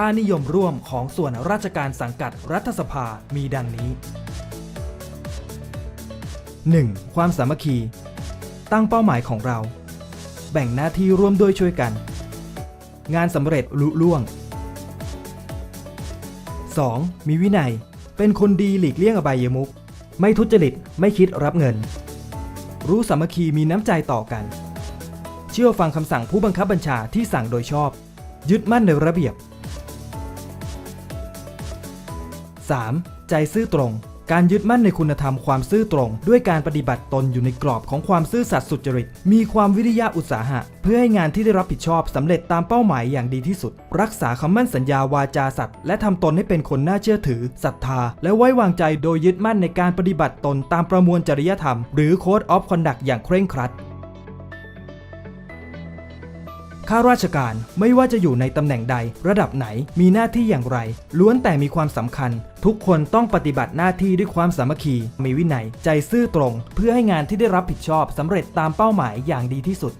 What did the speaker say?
ค่านิยมร่วมของส่วนราชการสังกัดรัฐสภามีดังนี้ 1. ความสามัคคี ตั้งเป้าหมายของเรา แบ่งหน้าที่ร่วมด้วยช่วยกัน งานสำเร็จลุล่วง 2. มีวินัย เป็นคนดีหลีกเลี่ยงอบายมุขไม่ทุจริต ไม่คิดรับเงิน รู้สามัคคีมีน้ำใจต่อกัน เชื่อฟังคำสั่งผู้บังคับบัญชาที่สั่งโดยชอบ ยึดมั่นในระเบียบ 3. ใจซื่อตรง การยึดมั่นในคุณธรรมความซื่อตรง ด้วยการปฏิบัติตนอยู่ในกรอบของความซื่อสัตย์สุจริต มีความวิริยะอุตสาหะ เพื่อให้งานที่ได้รับผิดชอบสำเร็จตามเป้าหมายอย่างดีที่สุด รักษาคำมั่นสัญญาวาจาสัตย์และทำตนให้เป็นคนน่าเชื่อถือศรัทธา และไว้วางใจโดยยึดมั่นในการปฏิบัติตนตามประมวลจริยธรรม หรือ Code of Conduct อย่างเคร่งครัด ข้าราชการไม่ว่าจะอยู่ในตำแหน่งใด ระดับไหนมีหน้าที่อย่างไร ล้วนแต่มีความสำคัญ ทุกคนต้องปฏิบัติหน้าที่ด้วยความสามัคคี มีวินัย ใจซื่อตรง เพื่อให้งานที่ได้รับผิดชอบสำเร็จตามเป้าหมายอย่างดีที่สุด